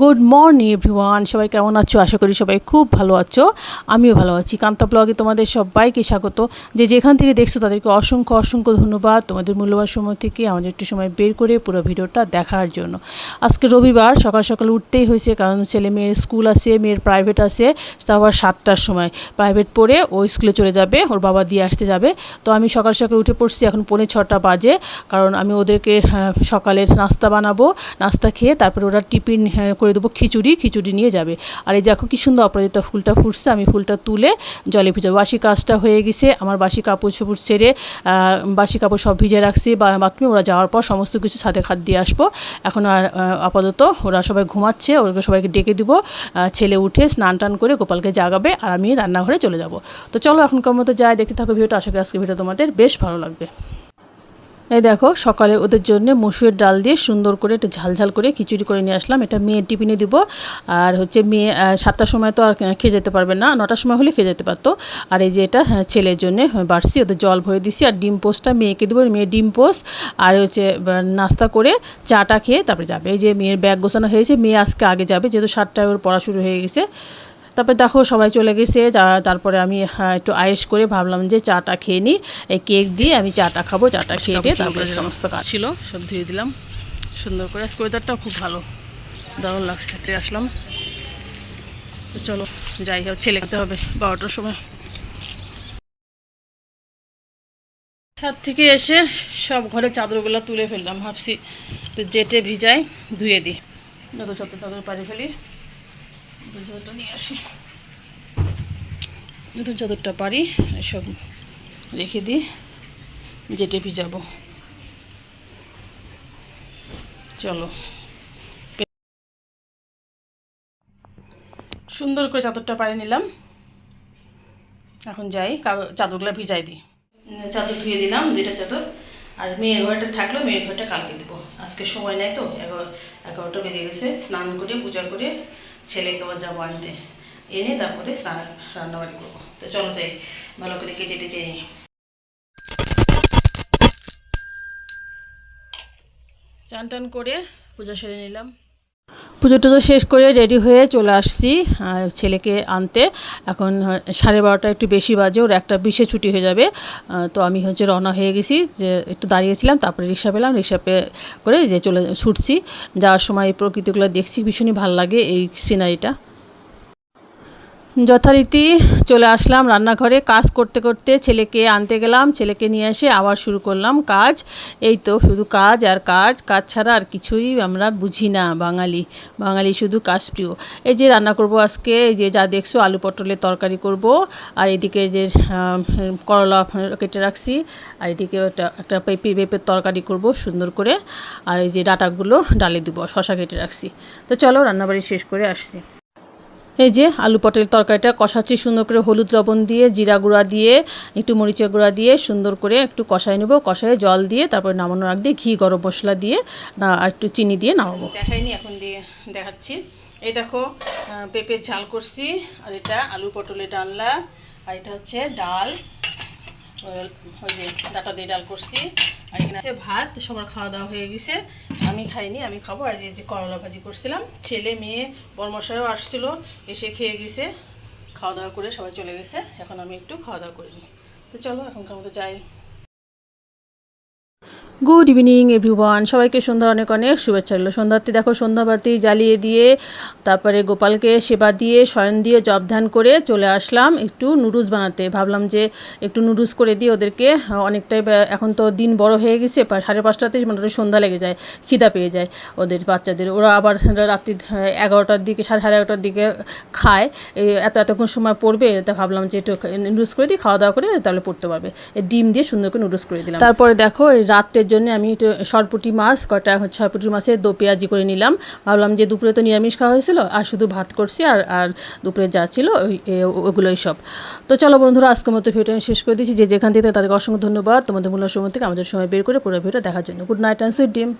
Good morning everyone সবাই কেমন আছো? আশা করি সবাই খুব ভালো আছো। আমিও ভালো আছি। কান্তা ব্লগে তোমাদের সবাইকে স্বাগত। যে যেখান থেকে দেখছ তাদেরকে অসংখ্য অসংখ্য ধন্যবাদ তোমাদের মূল্যবান সময় থেকে আমাদের একটু সময় বের করে পুরো ভিডিওটা দেখার জন্য। আজকে রবিবার সকাল সকাল উঠতেই হয়েছে কারণ ছেলে মেয়ের স্কুল আছে মেয়ের প্রাইভেট আছে তা আবার সাতটার সময়। প্রাইভেট পড়ে ও স্কুলে চলে যাবে ওর বাবা দিয়ে আসতে যাবে। তো আমি সকাল সকাল উঠে পড়ছি এখন পৌনে ছটা বাজে। কারণ আমি ওদেরকে হ্যাঁ, সকালের নাস্তা বানাবো নাস্তা খেয়ে তারপরে ওরা টিফিন হ্যাঁ, করে দেবো খিচুড়ি খিচুড়ি নিয়ে যাবে। আর এই দেখো কি সুন্দর অপরাজিতা ফুলটা ফুটছে, আমি ফুলটা তুলে জলে ভিজাবো বাসি কাজটা হয়ে গেছে, আমার বাসি কাপড় চোপড় ছেড়ে বাসি কাপড় সব ভিজে রাখছি, বা বাথরুমে। ওরা যাওয়ার পর সমস্ত কিছু ছাদে খাত দিয়ে আসব। এখন আর আপাতত ওরা সবাই ঘুমাচ্ছে, ওদেরকে সবাইকে ডেকে দিব। ছেলে উঠে স্নান টান করে গোপালকে জাগাবে, আর আমি রান্নাঘরে চলে যাব। তো চলো এখনকার মতো যাই, দেখতে থাকো ভিডিওটা। আশা করি আজকে ভিডিও তোমাদের বেশ ভালো লাগবে। এই দেখো সকালে ওদের জন্য মসুরের ডাল দিয়ে সুন্দর করে একটু ঝালঝাল করে খিচুড়ি করে নিয়ে আসলাম। এটা মেয়ের টিফিনে দিব। আর হচ্ছে মেয়ে সাতটার সময় তো আর খেয়ে যেতে পারবে না নটার সময় হলে খেয়ে যেতে পারতো। আর এই যে এটা হ্যাঁ, ছেলের জন্য বাড়ছি ওদের জল ভরে দিছি। আর ডিম পোস্টটা মেয়েকে দেবো মেয়ে ডিম পোস্ট। আর হচ্ছে নাস্তা করে চাটা খেয়ে তারপরে যাবে। এই যে মেয়ের ব্যাগ গোছানো হয়েছে মেয়ে আজকে আগে যাবে যেহেতু সাতটায় ওর পড়া শুরু হয়ে গেছে। তারপরে দেখো সবাই চলে গেছে তারপরে আমি হ্যাঁ, একটু আয়েস করে ভাবলাম যে চাটা খেয়ে নিই। এই কেক দিয়ে আমি চাটা খাব চাটা খেয়ে দিয়ে তারপরে সমস্ত কাজ ছিল সব ধুয়ে দিলাম। সুন্দর করে আজকে ওয়েদারটাও খুব ভালো। দারুণ লাগছে আসলাম। তো চলো যাই হোক ছেলে খেতে হবে বারোটার সময়। ছাদ থেকে এসে সব ঘরে চাদরগুলো তুলে ফেললাম ভাবছি তো জেটে ভিজাই ধুয়ে দিই। যত যত চাদর পারি ফেলি নতুন চাদরটা পারি সব রেখে দিই জেটে ভিজাবো চলো। সুন্দর করে চাদরটা পাড়ে নিলাম। এখন যাই চাদরগুলো ভিজাই দিই। চাদর ধুয়ে দিলাম, দুইটা চাদর। আর মেয়ের ঘরটা থাকল, মেয়ের ঘরটা কালকে দেবো আজকে সময় নেই তো, এগারো এগারোটা বেজে গেছে। স্নান করে, পূজা করে ছেলেকে আবার যাব আনতে এনে তারপরে রান্নাবাড়ি করব। তো চলো যাই, ভালো করে কেচে টেচে নিই। চান টান করে পূজা সেরে নিলাম। পুজো টুজো শেষ করে রেডি হয়ে চলে আসছি ছেলেকে আনতে। এখন সাড়ে বারোটা একটু বেশি বাজে, ওর একটা বিশে ছুটি হয়ে যাবে। তো আমি হচ্ছে রওনা হয়ে গেছি, যে একটু দাঁড়িয়েছিলাম, তারপরে রিক্সা পেলাম, রিক্সা পে করে যে চলে, ছুটছি। যাওয়ার সময় এই প্রকৃতিগুলো দেখছি, ভীষণই ভালো লাগে এই সিনারিটা যথারীতি চলে আসলাম রান্নাঘরে। কাজ করতে করতে ছেলেকে আনতে গেলাম। ছেলেকে নিয়ে এসে আবার শুরু করলাম কাজ। এই তো শুধু কাজ আর কাজ। কাজ ছাড়া আর কিছুই আমরা বুঝি না বাঙালি। বাঙালি শুধু কাজ প্রিয়। এই যে রান্না করব আজকে, এই যে যা দেখছ, আলু পটলের তরকারি করব। আর এদিকে যে করলা কেটে রাখছি। আর এদিকে একটা পেঁপে, পেঁপের তরকারি করব সুন্দর করে। আর এই যে ডাটাগুলো ডালে দেবো শশা কেটে রাখছি। তো চলো রান্নাবাড়ি শেষ করে আসছি। এই যে আলু পটলের তরকারিটা, কষাচ্ছি সুন্দর করে হলুদ লবণ দিয়ে, জিরা গুঁড়া দিয়ে, একটু মরিচের গুঁড়া দিয়ে সুন্দর করে একটু কষাই নেব, কষায় জল দিয়ে, তারপরে নামানোর আগ দিয়ে ঘি, গরম মশলা দিয়ে, না, আর একটু চিনি দিয়ে নামাবো। দেখাইনি, এখন দিয়ে দেখাচ্ছি। এই দেখো পেঁপের ঝাল করছি, আর এটা আলু পটলের ডালনা, আর এটা হচ্ছে ডাল, ওই যে ডাটা দিয়ে ডাল করছি। এখানে ভাত, সবার খাওয়া দাওয়া হয়ে গেছে। আমি খাইনি, আমি খাব। আর যে যে করলা ভাজি করছিলাম, ছেলে, মেয়ে বর্মশায়ও আসছিল, এসে খেয়ে গেছে। খাওয়া দাওয়া করে সবাই চলে গেছে। এখন আমি একটু খাওয়া দাওয়া করিনি তো চলো, এখনকার মতো যাই। Good evening, everyone. সবাইকে সন্ধ্যা অনেক অনেক শুভেচ্ছা রইল। সন্ধ্যাতে দেখো, সন্ধ্যাবাতি জ্বালিয়ে দিয়ে, তারপরে গোপালকে সেবা দিয়ে, শয়ন দিয়ে জব ধ্যান করে চলে আসলাম একটু নুডলস বানাতে। ভাবলাম যে একটু নুডলস করে দিয়ে ওদেরকে অনেকটাই এখন তো দিন বড় হয়ে গেছে সাড়ে পাঁচটাতে মোটামুটি সন্ধ্যা লেগে যায়, খিদা পেয়ে যায় ওদের বাচ্চাদের। ওরা আবার রাত্রি এগারোটার দিকে, সাড়ে সাড়ে এগারোটার দিকে খায়। এত, এতক্ষণ সময় পড়বে, তা ভাবলাম যে একটু নুডলস করে দিই খাওয়া দাওয়া করে তাহলে পড়তে পারবে। ডিম দিয়ে সুন্দর করে নুডলস করে দিলাম। তারপরে দেখো রাত্রের জন্য আমি একটু সরপুটি মাছ, কটা হচ্ছে সরপুটি মাছের দো পেঁয়াজি করে নিলাম। ভাবলাম যে দুপুরে তো নিরামিষ খাওয়া হয়েছিল, আর শুধু ভাত করছি, আর আর দুপুরে যা ছিল ওগুলোই সব। তো চলো বন্ধুরা, আজকের মতো ভিডিওটা আমি শেষ করে দিচ্ছি। যে যেখান থেকে তাদেরকে অসংখ্য ধন্যবাদ, তোমাদের মূল্য সময় থেকে আমাদের সময় বের করে পুরো ভিডিও দেখার জন্য। গুড নাইট অ্যান্ড সুইট ডিম